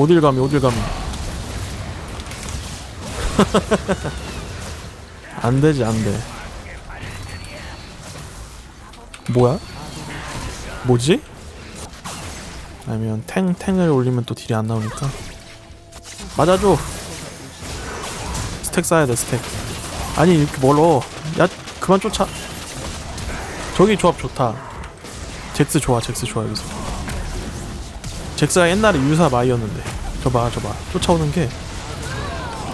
어딜 감히 어딜 감히 안 되지 안돼. 뭐야? 뭐지? 아니면 탱 탱을 올리면 또 딜이 안 나오니까. 맞아줘. 스택 쌓아야 돼 스택. 아니 이렇게 멀어. 야 그만 쫓아. 저기 조합 좋다. 잭스 좋아 잭스 좋아 여기서 잭스가 옛날에 유사 마이였는데. 저봐 저봐. 쫓아오는 게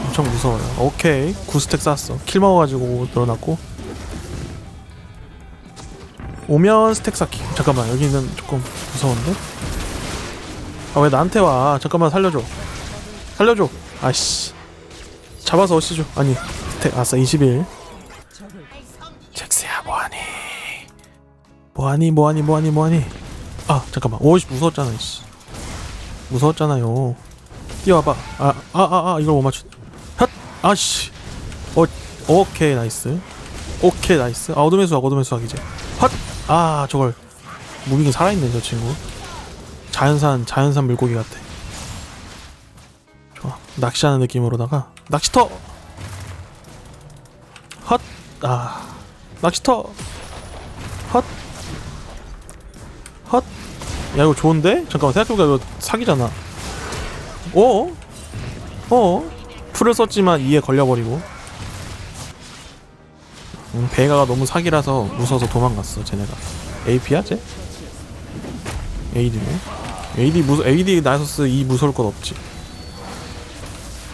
엄청 무서워요. 오케이. 9스택 쌓았어. 킬 먹어가지고 늘어났고. 오면 스택 쌓기. 잠깐만 여기는 조금 무서운데? 아 왜 나한테 와? 잠깐만 살려줘. 살려줘. 아씨. 잡아서 어시죠. 아니 스택 아싸 21 잭스야 뭐하니? 뭐하니 뭐하니 뭐하니 뭐하니? 아 잠깐만. 오씨 무서웠잖아 씨 무서웠잖아요. 뛰어와봐. 아 아 아 아 이걸 못 맞추 핫 아씨. 어 오케이 나이스. 오케이 나이스. 아 어둠의 수학 어둠의 수학 이제. 핫 아 저걸. 무빙이 살아있네 저 친구. 자연산 자연산 물고기 같아. 좋아. 낚시하는 느낌으로다가 낚시터! 헛아 낚시터! 헛 헛. 야 이거 좋은데? 잠깐만 생각해보니까 이거 사기잖아 어? 어? 풀을 썼지만 이에 걸려버리고 음, 베가가 너무 사기라서 무서워서 도망갔어 쟤네가 AP야 쟤? AD네 AD 무 AD 나서스 이 무서울 것 없지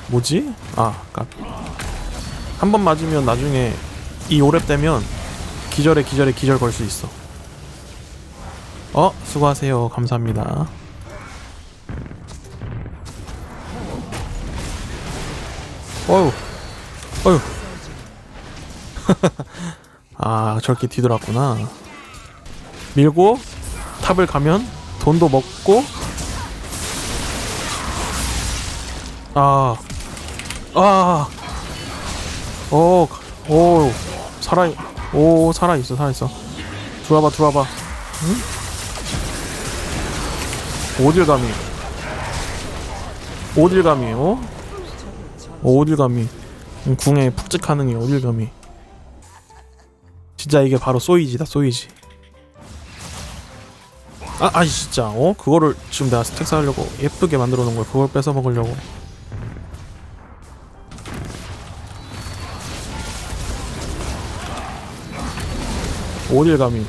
뭐지? 아 깝한 번 맞으면 나중에 이 오랩 되면 기절에 기절에 기절 걸 수 있어 어 수고하세요. 감사합니다. 어휴. 어휴. 아 저렇게 뒤돌았구나. 밀고 탑을 가면 돈도 먹고. 아, 아, 오, 오, 살아, 오, 살아 있어, 살아 있어. 들어와봐, 들어와봐. 응? 어딜 감히? 응, 궁에 푹직하는 게 어딜 감히? 진짜 이게 바로 소이지다, 소이지. 아, 아이 진짜, 어? 그거를 지금 내가 스택 쌓으려고 예쁘게 만들어 놓은 걸 그걸 뺏어 먹으려고. 어딜 감히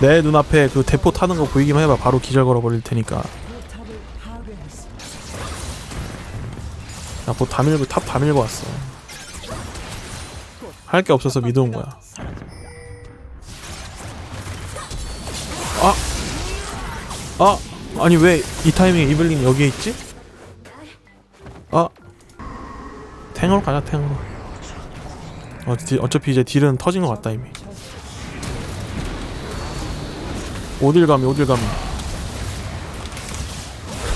내 눈앞에 그 대포 타는 거 보이기만 해봐 바로 기절 걸어버릴 테니까 나뭐다 밀고 탑 다 밀고 왔어 할 게 없어서 미드 온 거야 아! 아! 아니 왜 이 타이밍에 이블린 여기에 있지? 아! 탱으로 가자 탱으로 어, 디, 어차피 이제 딜은 터진 것 같다 이미 어딜 감히 어딜 감히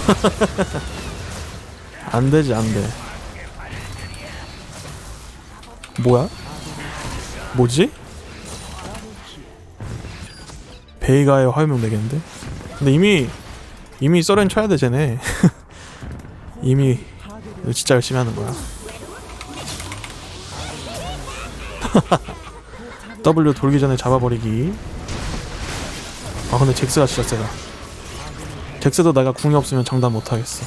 안 되지 안돼 뭐야? 뭐지? 베이가의 화염용 되겠는데? 근데 이미 이미 썰렌 쳐야 돼 쟤네 이미 진짜 열심히 하는 거야 W 돌기 전에 잡아버리기 아 근데 잭스가 진짜 세다. 잭스도 내가 궁이 없으면 장담 못하겠어.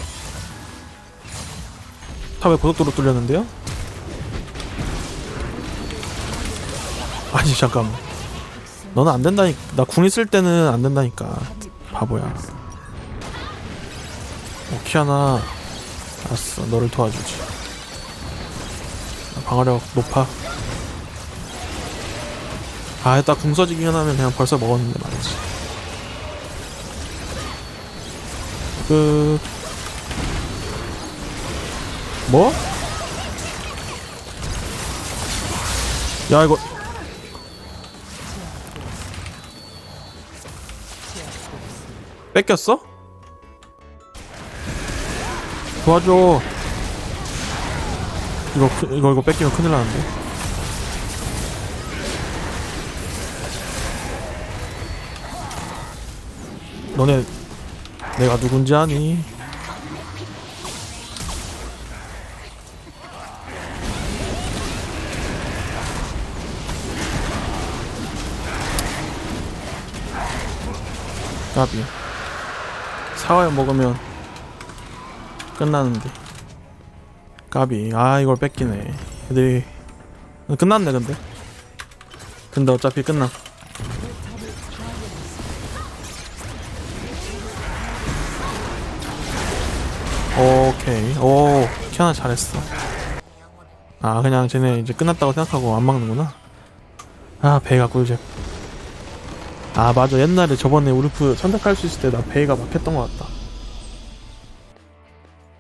탑에 고속도로 뚫렸는데요? 아니 잠깐만 너는 안 된다니 나궁 있을 때는 안 된다니까. 바보야. 오키아나 알았어. 너를 도와주지. 방어력 높아. 아, 딱 궁서지기만 하면 그냥 벌써 먹었는데 말이지. 그 뭐? 야 이거 뺏겼어? 도와줘. 이거 크- 이거 이거 뺏기면 큰일 나는데. 너네 내가 누군지 아니? 답이 사과에 먹으면 끝나는데. 까비. 아 이걸 뺏기네. 애들이. 끝났네 근데. 근데 어차피 끝났 오케이. 오 키아나 잘했어. 아 그냥 쟤네 이제 끝났다고 생각하고 안 막는구나. 아 배가 꿀잼. 아 맞아. 옛날에 저번에 우르프 선택할 수 있을 때나 배가 막혔던 것 같다